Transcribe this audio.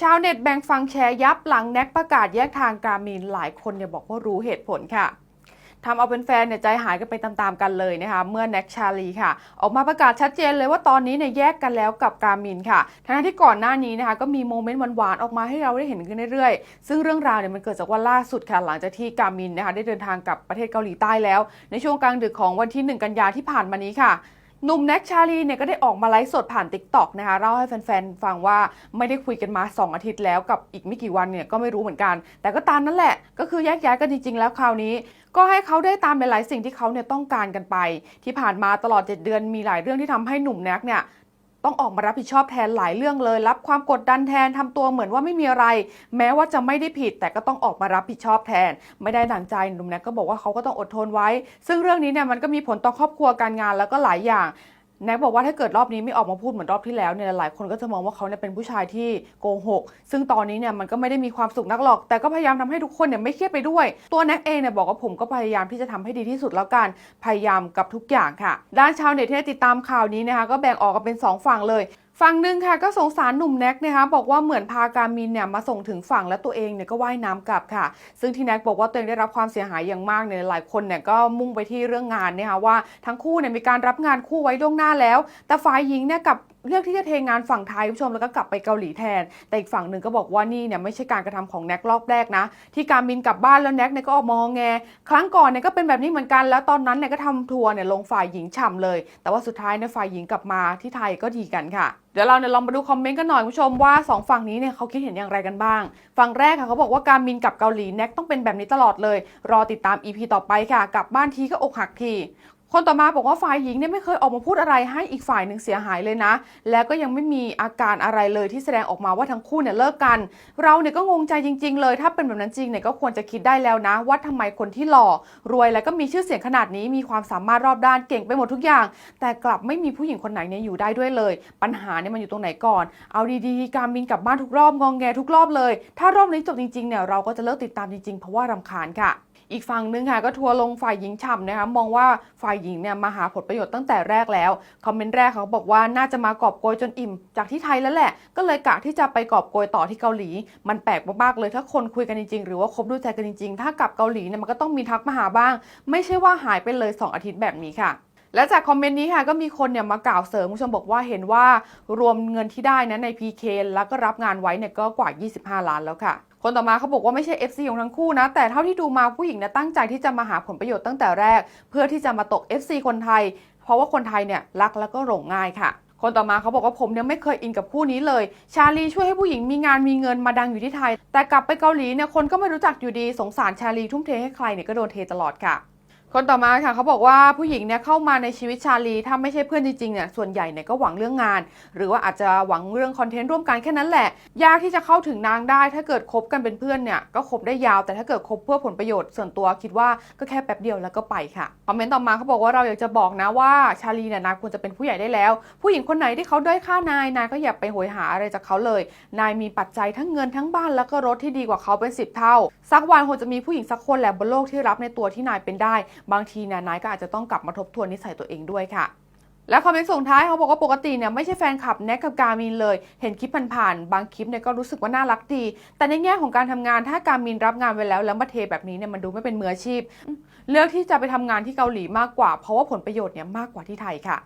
ชาวเน็ตแบ่งฟังแชร์ยับหลังแน็กประกาศแยกทางการมินหลายคนเนี่ยบอกว่ารู้เหตุผลค่ะทำเอาเป็นแฟนเนี่ยใจหายกันไปตามๆกันเลยนะคะเมื่อแน็กชาลีค่ะ ออกมาประกาศชัดเจนเลยว่าตอนนี้เนี่ยแยกกันแล้วกับการมินค่ะทั้งที่ก่อนหน้านี้นะคะก็มีโมเมนต์หวานๆออกมาให้เราได้เห็นกันเรื่อยๆ ซึ่งเรื่องราวเนี่ยมันเกิดจากว่าล่าสุดค่ะ หลังจากที่การมินนะคะได้เดินทางกลับประเทศเกาหลีใต้แล้ว ในช่วงกลางดึกของวันที่ 1 กันยาที่ผ่านมานี้ค่ะ หนุ่มแน็กชาลีเนี่ยก็ได้ออกมาไลฟ์สดผ่าน t ิ k t o k นะคะเล่าให้แฟนๆ ฟังว่าไม่ได้คุยกันมา 2 อาทิตย์แล้วกับอีกไม่กี่วันเนี่ยก็ไม่รู้เหมือนกัน แต่ก็ตามนั่นแหละ ก็คือแยกย้ายกันจริงๆ แล้วคราวนี้ ก็ให้เขาได้ตามหลายๆสิ่งที่เขาเนี่ยต้องการกันไป ที่ผ่านมาตลอด 7 เดือนมีหลายเรื่องที่ทำให้หนุ่มแน็กเนี่ย ต้องออกมารับผิดชอบแทนหลายเรื่องเลย รับความกดดันแทนทำตัวเหมือนว่าไม่มีอะไร แม้ว่าจะไม่ได้ผิด แต่ก็ต้องออกมารับผิดชอบแทน ไม่ได้ดังใจหนุ่มแน็กก็บอกว่าเขาก็ต้องอดทนไว้ ซึ่งเรื่องนี้เนี่ยมันก็มีผลต่อครอบครัวการงานแล้วก็หลายอย่าง แน็กบอกว่าถ้าเกิดรอบนี้ไม่ออกมาพูดเหมือนรอบที่แล้วเนี่ยหลายคนก็จะมองว่าเขาเนี่ยเป็นผู้ชายที่โกหก ซึ่งตอนนี้เนี่ยมันก็ไม่ได้มีความสุขนักหรอก แต่ก็พยายามทำให้ทุกคนเนี่ยไม่เครียดไปด้วย ตัวแน็กเองเนี่ยบอกว่าผมก็พยายามที่จะทำให้ดีที่สุดแล้วกัน พยายามกับทุกอย่างค่ะ ด้านชาวเน็ตที่ได้ติดตามข่าวนี้นะคะก็แบ่งออกกันเป็นสองฝั่งเลย ฝั่งหนึ่งค่ะก็สงสารหนุ่มแน็กนะคะบอกว่าเหมือนพาการมินเนี่ยมาส่งถึงฝั่งและตัวเองเนี่ยก็ว่ายน้ำกลับค่ะ ซึ่งที่แน็กบอกว่าตัวเองได้รับความเสียหายอย่างมากเนี่ยหลายคนเนี่ยก็มุ่งไปที่เรื่องงานนะคะว่าทั้งคู่เนี่ยมีการรับงานคู่ไว้ล่วงหน้าแล้ว แต่ฝ่ายหญิงเนี่ยกลับเลือกที่จะเทงานฝั่งไทยผู้ชมแล้วก็กลับไปเกาหลีแทน แต่อีกฝั่งหนึ่งก็บอกว่านี่เนี่ยไม่ใช่การกระทำของแน็กรอบแรกนะ ที่การบินกลับบ้านแล้วแน็กเนี่ยก็ออกมางแง ครั้งก่อนเนี่ยก็เป็นแบบนี้เหมือนกันแล้วตอนนั้นเนี่ยก็ทำทัวร์เนี่ยลงฝ่ายหญิงฉ่ำเลย แต่ว่าสุดท้ายเนี่ยฝ่ายหญิงกลับมาที่ไทยก็ดีกันค่ะเดี๋ยวเราเนี่ยลองมาดูคอมเมนต์กันหน่อยคุณผู้ชมว่าสองฝั่งนี้เนี่ยเขาคิดเห็นอย่างไรกันบ้าง ฝั่งแรกค่ะเขาบอกว่าการบินกับเกาหลีแน็กต้องเป็นแบบนี้ตลอดเลย รอติดตาม EP ต่อไปค่ะ กลับบ้านทีก็อกหักที คนต่อมาบอกว่าฝ่ายหญิงเนี่ยไม่เคยออกมาพูดอะไรให้อีกฝ่ายหนึ่งเสียหายเลยนะ แล้วก็ยังไม่มีอาการอะไรเลยที่แสดงออกมาว่าทั้งคู่เนี่ยเลิกกัน เราเนี่ยก็งงใจจริง ๆ เลย ถ้าเป็นแบบนั้นจริงเนี่ยก็ควรจะคิดได้แล้วนะ ว่าทำไมคนที่หล่อ รวยแล้วก็มีชื่อเสียงขนาดนี้มีความสามารถรอบด้านเก่งไปหมดทุกอย่าง แต่กลับไม่มีผู้หญิงคนไหนเนี่ยอยู่ได้ด้วยเลย ปัญหาเนี่ยมันอยู่ตรงไหนก่อน เอาดีๆ การบินกลับบ้านทุกรอบงองแงทุกรอบเลย ถ้ารอบนี้จบจริงๆเนี่ยเราก็จะเลิกติดตามจริงๆเพราะว่ารำคาญค่ะ อีกฝั่งหนึงค่ะก็ทัวร์ลงฝ่ายหญิงฉ่ำนะคะมองว่าฝ่ายหญิงเนี่ยมาหาผลประโยชน์ตั้งแต่แรกแล้วคอมเมนต์แรกเขาบอกว่าน่าจะมากอบโกยจนอิ่ม จากที่ไทยแล้วแหละ ก็เลยกะที่จะไปกอบโกยต่อที่เกาหลี มันแปลกมากๆเลยถ้าคนคุยกันจริงๆ หรือว่าคบด้วยใจกันจริงๆ ถ้ากลับเกาหลีเนี่ยมันก็ต้องมีทักมาหาบ้าง ไม่ใช่ว่าหายไปเลย 2 อาทิตย์แบบนี้ค่ะและจากคอมเมนต์นี้ค่ะก็มีคนเนี่ยมากล่าวเสริมคุณผู้ชมบอกว่าเห็นว่ารวมเงินที่ได้นะใน PK แล้วก็รับงานไว้เนี่ยก็กว่า 25 ล้านแล้วค่ะ คนต่อมาเขาบอกว่าไม่ใช่ FC ของทั้งคู่นะ แต่เท่าที่ดูมาผู้หญิงเนี่ยตั้งใจที่จะมาหาผลประโยชน์ตั้งแต่แรก เพื่อที่จะมาตก FC คนไทย เพราะว่าคนไทยเนี่ยรักแล้วก็หลงง่ายค่ะคนต่อมาเขาบอกว่าผมเนี่ยไม่เคยอินกับคู่นี้เลย ชาลีช่วยให้ผู้หญิงมีงานมีเงินมาดังอยู่ที่ไทย แต่กลับไปเกาหลีเนี่ยคนก็ไม่รู้จักอยู่ดีสงสารชาลีทุ่มเทให้ใครเนี่ยก็โดนเทตลอดค่ะ คนต่อมาค่ะเขาบอกว่าผู้หญิงเนี่ยเข้ามาในชีวิตชาลีถ้าไม่ใช่เพื่อนจริงๆเนี่ยส่วนใหญ่เนี่ยก็หวังเรื่องงาน หรือว่าอาจจะหวังเรื่องคอนเทนต์ร่วมกันแค่นั้นแหละ ยากที่จะเข้าถึงนางได้ ถ้าเกิดคบกันเป็นเพื่อนเนี่ยก็คบได้ยาวแต่ถ้าเกิดคบเพื่อผลประโยชน์ส่วนตัวคิดว่าก็แค่แป๊บเดียวแล้วก็ไปค่ะคอมเมนต์ต่อมาเขาบอกว่าเราอยากจะบอกนะว่าชาลีเนี่ยนายควรจะเป็นผู้ใหญ่ได้แล้ว ผู้หญิงคนไหนที่เขาด้อยค่านายนายก็อย่าไปโหยหาอะไรจากเขาเลย นายมีปัจจัยทั้งเงินทั้งบ้านแล้วก็รถที่ดีกว่าเขาเป็นสิบเท่าสักวันคงจะมีผู้หญิงสักคนแหละบนโลกที่รับในตัวที่นายเป็นได้บางทีเนี่ยนายก็อาจจะต้องกลับมาทบทวนนิสัยตัวเองด้วยค่ะและคอมเมนต์ส่งท้ายเขาบอกว่าปกติเนี่ยไม่ใช่แฟนคลับแน็กกับการมินเลย เห็นคลิปผ่านๆบางคลิปเนี่ยก็รู้สึกว่าน่ารักดี แต่ในแง่ของการทำงานถ้าการมินรับงานไว้แล้ว แล้วมาเทแบบนี้เนี่ยมันดูไม่เป็นมืออาชีพ เลือกที่จะไปทำงานที่เกาหลีมากกว่า เพราะว่าผลประโยชน์เนี่ยมากกว่าที่ไทยค่ะ